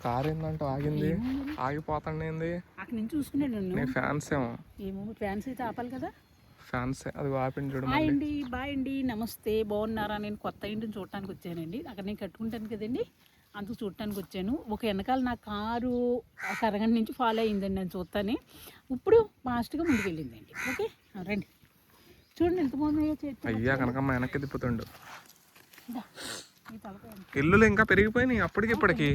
Car ఏంటంటే ఆగింది. ఆగిపోతాండి ఏంది అక్కడి నుంచి చూసుకున్నాడు నీ నన్ను. ఫ్యాన్స్ ఏమో ఏమో ఫ్యాన్స్ అయితే ఆపాలి కదా? ఫ్యాన్స్ అది ఆపిండి చూడు హాయ్ మళ్ళీ. అండి బాయ్ అండి నమస్తే బాగున్నారా? నేను కొత్త ఇంటిని చూడటానికి వచ్చానండి. అక్కడ నేను కట్టుకుంటాను కదండి. అందుకు చూడటానికి వచ్చాను. ఒక వెనకాల నా కారు ఒక అరగంట నుంచి ఫాలో అయ్యిందండి నేను చూస్తాను. ఇప్పుడు ఫాస్ట్గా ముందుకెళ్ళిందండి. ఓకే? ఆ, రండి. చూడండి ఎంత బాగున్నాయో చేతి అయ్యా కనకమ్మ వెనక్కి తిప్పుతుండు. ఇల్లులు ఇంకా పెరిగిపోయినాయి అప్పటికి ఇప్పటికి.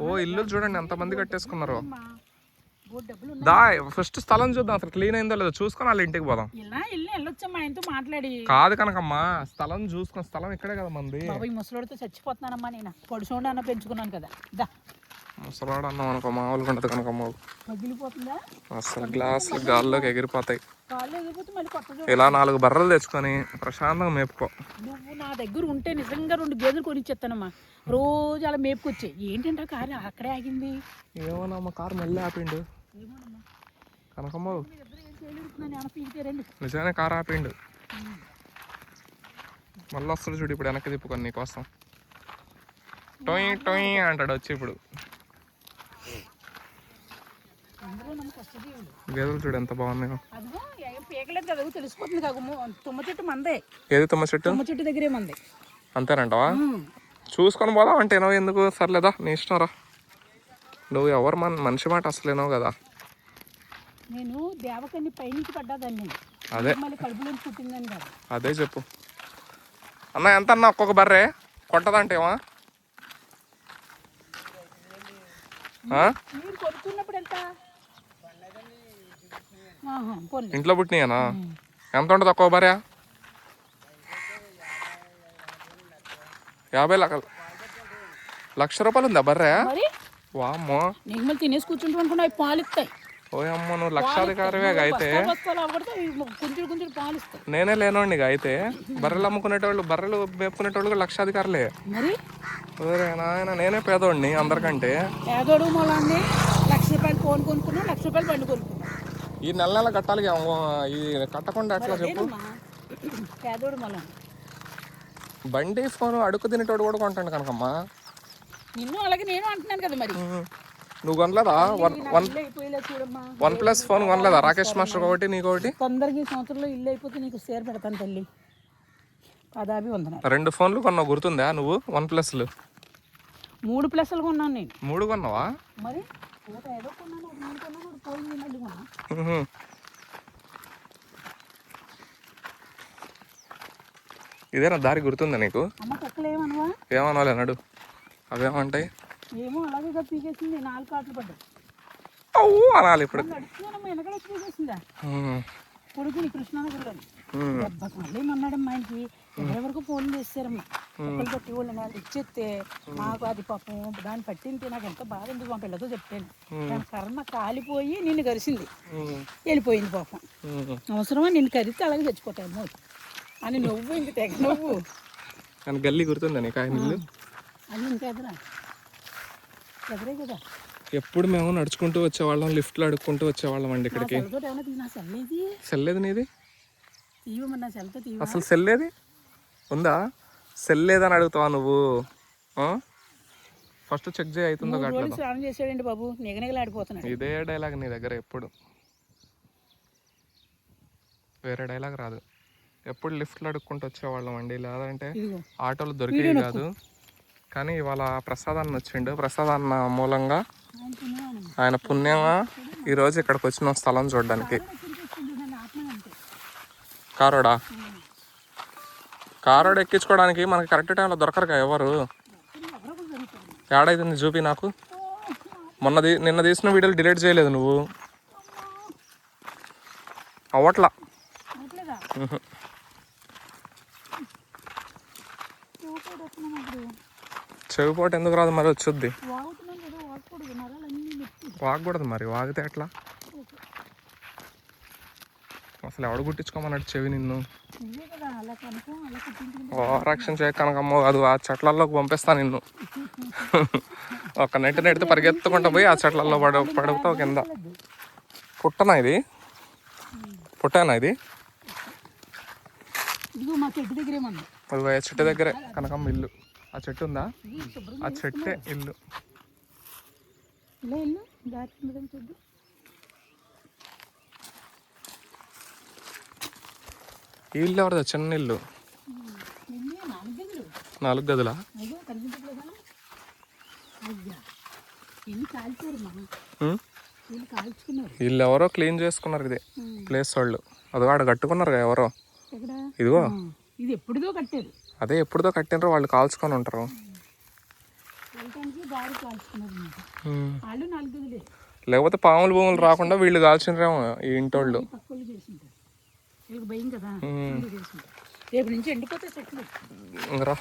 ఓ ఇల్లు చూడండి ఎంత మంది కట్టేసుకున్నారు. దా ఫస్ట్ స్థలం చూద్దాం అసలు క్లీన్ అయిందో లేదో చూసుకొని వాళ్ళ ఇంటికి పోదాం. మాట్లాడి. కాదు కనకమ్మా స్థలం చూసుకుని స్థలం ఇక్కడే కదా మంది. ముసలోడితో చచ్చిపోతున్నానమ్మా నేను. పొడిచోండి అన్న పెంచుకున్నాను కదా. దా. ముసలాడు అన్నాం అనుకో మామూలుగా కనకమ్మ. పగిలిపోతుందా? అసలు గ్లాసులు గాల్లోకి ఎగిరిపోతాయి. ఇలా నాలుగు బర్రెలు తెచ్చుకొని ప్రశాంతంగా మేపుకో. నువ్వు నా దగ్గర ఉంటే నిజంగా రెండు గేదెలు కొనిచ్చేస్తానమ్మా రోజు అలా మేపుకొచ్చే ఏంటంటే కారు అక్కడే ఆగింది. ఏమోనమ్మ కారు మళ్ళీ ఆపిండు. కనకమ్మ. మీ ఏమన్నా నిజమే కారు ఆపిండు. మళ్ళీ వస్తాడు చూడు ఇప్పుడు వెనక్కి తిప్పుకొని నీకోసం టొయ్ టొయ్ అంటాడు వచ్చి ఇప్పుడు. గేదెలు చూడు ఎంత బాగున్నాయో. పీకలేదు కదా తెలిసిపోతుంది కాకు తుమ్మ చెట్టు మందే. ఏది తుమ్మ చెట్టు? తుమ్మ చెట్టు దగ్గరే మందే. అంతేనంటావా. చూసుకొని పోదాం అంటే ఏనో ఎందుకు? సర్లేదా నీ ఇష్టం రా. నువ్వు ఎవరు మన మనిషి మాట అసలేనో కదా. నేను దేవకన్ని పైనుంచి పడ్డాదాన్ని. అదే. అదే చెప్పు. అన్న ఎంత అన్న ఒక్కొక్క బర్రె? పోన్లే. ఇంట్లో పుట్టినాయనా? ఎంత ఉంటుంది ఒక్కొక్క బర్రె? యాభై లక్ష లక్ష రూపాయలు ఉందా బర్రె? వామ్మో. నీకు తినేసి కూర్చుంటాం అనుకున్నా అవి పాలు ఇస్తాయి. ఓయమ్మ నువ్వు లక్షాధికారివే అయితే. నేనే లేనోడిని ఇక అయితే. బర్రెలు అమ్ముకునేటోళ్ళు బర్రెలు మేపుకునేటోళ్ళు కూడా లక్షాధికారులే ఒరే నాయన నేనే పేదోడిని అందరికంటే. పేదోడు మొలాన్ని లక్ష రూపాయలు ఫోన్ కొనుక్కున్నాం లక్ష రూపాయలు బండి కొనుక్కున్నాం. ఈ నెల నెల కట్టాలి. ఈ కట్టకుండా ఎట్లా చెప్పు. పేదోడు మొలం బండి ఫోన్ అడుగు తినేటోడు కూడా కొంటాడు కనకమ్మా. నిన్ను అలాగే నేను అంటున్నాను కదా మరి. నువ్వు కొనలేదా? వన్ వన్ ప్లస్ ఫోన్ కొనలేదా? రాకేష్ మాస్టర్ ఒకటి నీకు ఒకటి? తొందరగా ఈ సంవత్సరంలో ఇల్లు అయిపోతే నీకు షేర్ పెడతాను తల్లి. పదాభి వందనాలు. రెండు ఫోన్లు కొన్నావు గుర్తుందా నువ్వు? వన్ ప్లస్లు మూడు ప్లస్లు కొన్నాను నేను. మూడు కొన్నావా? మరి? ఏదో కొన్నాను ఒకటి నేను కొన్నాను ఒకటి పోయింది మళ్ళీ కొన్నా ఉహు. ఇదేనా దారి గుర్తుందా నీకు? ఏమనాలి అన్నాడు. అవేమంటాయి? ఏమో అలాగే పీకేసింది నాలుగు కాట్లు పడ్డాయి. అవ్వు అనాలి ఇప్పుడు. కొడుకుని కృష్ణానగర్లో మళ్ళీ మొన్నాడమ్మా ఆయనకి? ఎవరెవరికి ఫోన్లు చేస్తారమ్మా ఒక్కరు పట్టి వాళ్ళు నాకు ఇచ్చేస్తే నాకు అది పాపం దాన్ని పట్టింటే నాకు ఎంత బాధ ఉంది మా పిల్లతో చెప్పాను. దాని కర్మ కాలిపోయి నిన్ను కరిసింది. వెళ్ళిపోయింది పాపం. అవసరమా? నిన్ను కరిస్తే అలాగే చచ్చిపోతాయి అని నువ్వు ఇంక తెగ నువ్వు. కానీ గల్లీ గుర్తుందా నీకు ఆయన ఇల్లు? అని ఇంకెదరా ఎదరే కదా? ఎప్పుడు మేము నడుచుకుంటూ వచ్చేవాళ్ళం లిఫ్ట్లో అడుక్కుంటూ వచ్చేవాళ్ళం అండి ఇక్కడికి. సెల్లేది నీది? అసలు సెల్లేది? ఉందా? సెల్ లేదని అడుగుతావా నువ్వు? ఫస్ట్ చెక్ చేయి అవుతుందో చేసాడండి బాబు. నిగనిగలాడిపోతున్నాడు ఇదే డైలాగ్ నీ దగ్గర ఎప్పుడు. వేరే డైలాగ్ రాదు. ఎప్పుడు లిఫ్ట్లో అడుక్కుంటూ వచ్చేవాళ్ళం అండి. లేదంటే ఆటోలు దొరికేవి కాదు. కానీ ఇవాళ ప్రసాద్ అన్న వచ్చిండు. ప్రసాద్ అన్న మూలంగా ఆయన పుణ్యంగా ఈరోజు ఇక్కడికి వచ్చిన స్థలం చూడడానికి. కారోడా? కారోడు ఎక్కించుకోవడానికి మనకి కరెక్ట్ టైంలో దొరకరు కదా ఎవరు? ఏడైతుంది చూపి నాకు? మొన్నది నిన్న తీసిన వీడియోలు డిలీట్ చేయలేదు నువ్వు. అవ్వట్లా. చెవిపోటు ఎందుకు రాదు మరి వచ్చుద్ది? వాగకూడదు మరి వాగితే ఎట్లా? అసలు ఎవడు గుట్టించుకోమన్నాడు చెవి నిన్ను? రక్షణ చేయ కనకమ్మ అది ఆ చెట్లల్లోకి పంపిస్తా నిన్ను. ఒక నెట్ నెడితే పరిగెత్తుకుంటా పోయి ఆ చెట్లలో పడ పడుగుతావు కింద. పుట్టనా ఇది? పుట్టానా ఇది? ఇదిగో మా చెట్టు దగ్గరే మంది అది చెట్టు దగ్గరే కనకమ్మ ఇల్లు. ఆ చెట్టు ఉందా? ఆ చెట్టే ఇల్లు. ఈ ఇల్లు ఎవరిదా? చిన్న ఇల్లు. నాలుగు గదులా? వీళ్ళు ఎవరో క్లీన్ చేసుకున్నారు ఇది. ప్లేస్ వాళ్ళు. అదిగో ఆడ కట్టుకున్నారు ఎవరో. ఇదిగో. ఇది ఎప్పుడుదో కట్టారు. అదే ఎప్పుడుదో కట్టినరో వాళ్ళు కాల్చుకొని ఉంటారు. లేకపోతే పాములు భూములు రాకుండా వీళ్ళు కాల్చినరేమో ఈ ఇంటోళ్ళు. వాళ్ళు భయం కదా. రేపు నుంచి ఎండిపోతాయి చెట్లు. ఇంకరా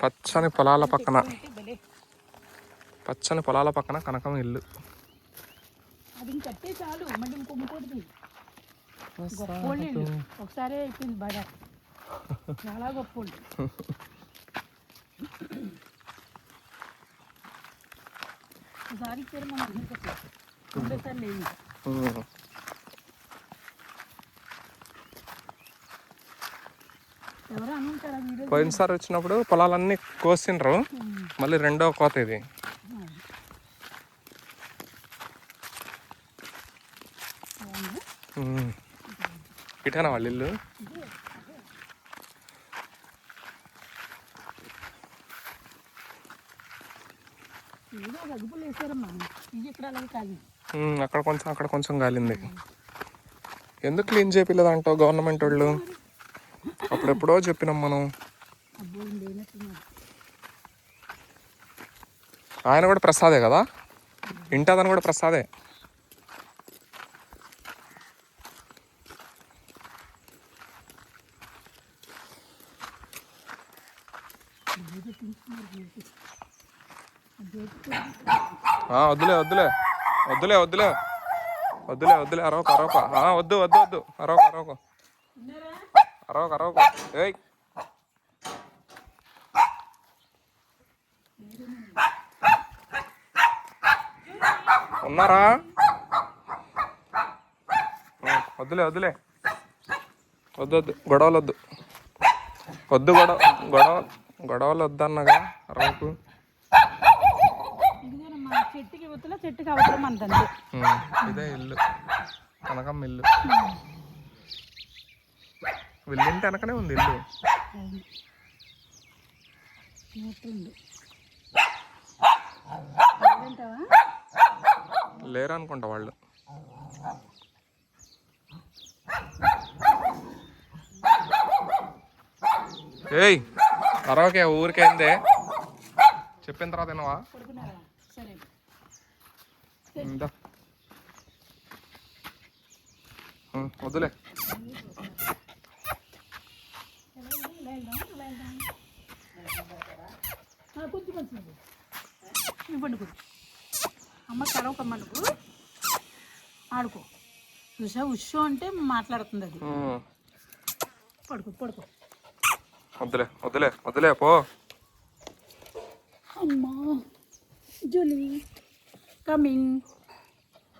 పచ్చని పొలాల పక్కన. పచ్చని పొలాల పక్కన కనకం ఇల్లు. అది ఇంక కట్టే చాలు మళ్ళీ ఇంకో గొప్పోళ్ళు ఒకసారి అయిపోయింది బాగా చాలా గొప్పోళ్ళు ఒకసారి ఇచ్చారు మన అందరికి లేదు పోయినసారి వచ్చినప్పుడు పొలాలన్నీ కోసిండ్రు. మళ్ళీ రెండో కోత ఇది. ఇటేనా వాళ్ళ ఇల్లు? అక్కడ కొంచెం అక్కడ కొంచెం గాలింది. ఎందుకు క్లీన్ చేయలేదంటావు గవర్నమెంట్ వాళ్ళు? అప్పుడెప్పుడో చెప్పినాం మనం. ఆయన కూడా ప్రసాదే కదా? ఇంటదని కూడా ప్రసాదే ఏదో తింటున్నారు గేటు. ఆ గేటు ఆ, వద్దులే వద్దులే. వద్దులే వద్దులే. వద్దులే వద్దులే. అరవకు అరవకు. వద్దు వద్దు వద్దు. అరవకు అరవకు. ఉన్నారా అరవకు అరవకు. ఏయ్. ఉన్నారా? వద్దులే వద్దులే. వద్దు వద్దు. గొడవలు వద్దు వద్దు గొడవ గొడవ. గొడవలు వద్దన్నగా చెట్టుకి చెట్టుకి ఉమ్, ఇదే ఇల్లు. కనకమ్మ ఇల్లు. వెళ్ళింటి వెనకనే ఉంది ఇల్లు. లేరు అనుకుంటా వాళ్ళు. ఏయ్! అరవకే ఊరికైందే? చెప్పిన తర్వాత. ఉమ్, వద్దులే. ఇవ్వండి అమ్మ కరవకమ్మ నువ్వు ఆడుకో. ఉషా ఉషో అంటే మాట్లాడుతుంది అది. పడుకో పడుకో. వద్దులే వద్దులే వద్దులే పో. అమ్మా జూలీ కమింగ్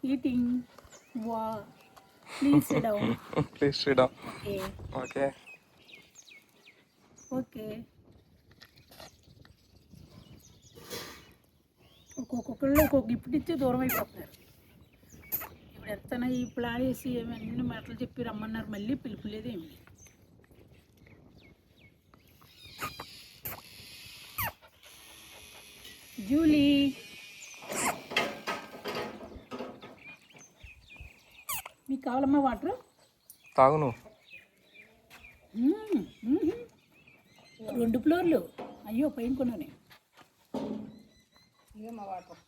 ఈటింగ్ వా ప్లీజ్ డౌన్ ప్లీజ్ శ్రీడా ఓకే. ఓకే. ఓకే. ఒక్కొక్కళ్ళు ఒక్కొక్క గిఫ్ట్ ఇచ్చి దూరం అయిపోతున్నారు. ఇప్పుడు ఎత్తన ఈ ప్లాన్ వేసి అన్ని మాటలు చెప్పి రమ్మన్నారు. మళ్ళీ పిలుపు లేదు ఏమి జూలీ మీకు కావాలమ్మా వాటర్? తాగు నువ్వు మ్మ్, మ్మ్. రెండు ఫ్లోర్లు. అయ్యో పైన కొన్నాను. ఇదే మా వాటర్.